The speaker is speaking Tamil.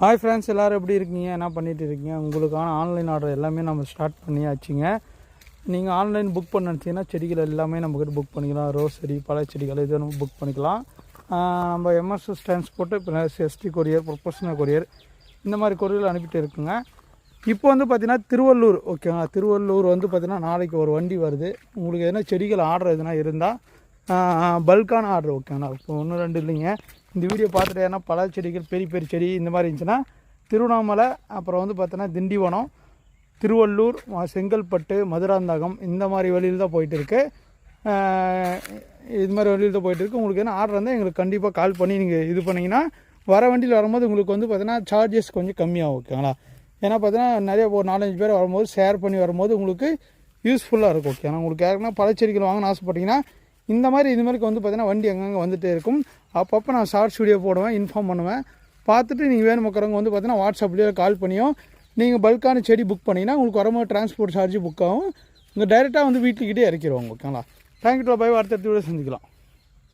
ஹாய் ஃப்ரெண்ட்ஸ் எல்லோரும் எப்படி இருக்கீங்க? என்ன பண்ணிகிட்டு இருக்கீங்க? உங்களுக்கான ஆன்லைன் ஆர்டர் எல்லாமே நம்ம ஸ்டார்ட் பண்ணியாச்சுங்க. நீங்கள் ஆன்லைன் புக் பண்ணிச்சிங்கன்னா செடிகள் எல்லாமே நம்மக்கிட்ட புக் பண்ணிக்கலாம். ரோஸ் செடி பழ செடிகள் இது நம்ம புக் பண்ணிக்கலாம். நம்ம MSS transport plus ST courier professional courier இந்த மாதிரி கொரியர் அனுப்பிட்டு இருக்குங்க. இப்போ வந்து பார்த்திங்கன்னா திருவள்ளூர் ஓகேங்களா திருவள்ளூர் வந்து பார்த்திங்கன்னா நாளைக்கு ஒரு வண்டி வருது. உங்களுக்கு எதனா செடிகள் ஆர்டர் எதுனா இருந்தால் பல்கான ஆர்டர். ஓகேங்கண்ணா இப்போ ஒன்று ரெண்டு இல்லைங்க. இந்த வீடியோ பார்த்துட்டு ஏன்னா பல செடிகள் பெரிய பெரிய செடி இந்த மாதிரி இருந்துச்சுன்னா திருவண்ணாமலை அப்புறம் வந்து பார்த்தோன்னா திண்டிவனம் திருவள்ளூர் செங்கல்பட்டு மதுராந்தகம் இந்த மாதிரி வழியில் தான் போயிட்டு இருக்கு. இது மாதிரி வழியில் தான் போயிட்டு இருக்கு. உங்களுக்கு என்ன ஆர்டர் இருந்தால் எங்களுக்கு கண்டிப்பாக கால் பண்ணி நீங்கள் இது பண்ணிங்கன்னா வர வண்டியில் வரும்போது உங்களுக்கு வந்து பார்த்தீங்கன்னா சார்ஜஸ் கொஞ்சம் கம்மியாகும். ஓகேங்களா ஏன்னா பார்த்தீங்கன்னா நிறைய ஒரு நாலஞ்சு பேர் வரும்போது ஷேர் பண்ணி வரும்போது உங்களுக்கு யூஸ்ஃபுல்லாக இருக்கும். ஓகே உங்களுக்கு யாருக்குன்னா பழச்செடிகள் வாங்கணும்னு ஆசைப்பட்டீங்கன்னா இந்த மாதிரி இது மாதிரி வந்து பார்த்தீங்கன்னா வண்டி அங்கங்கே வந்துட்டே இருக்கும். அப்பப்போ நான் ஷார்ட்ஸ் வீடியோ போடுவேன் இன்ஃபார்ம் பண்ணுவேன். பார்த்துட்டு நீங்கள் வேணுமக்கிறவங்க வந்து பார்த்தீங்கன்னா வாட்ஸ்அப்லேயோ கால் பண்ணியும் நீங்கள் பல்கான செடி புக் பண்ணிங்கன்னா உங்களுக்கு வரும்போது டிரான்ஸ்போர்ட் சார்ஜ் புக் ஆகும். இங்கே டைரெக்டாக வந்து வீட்டுக்கிட்டே இறக்கிடுவாங்க ஓகேங்களா? தேங்க்யூ பை அடுத்த வீடியோ சந்திக்கலாம்.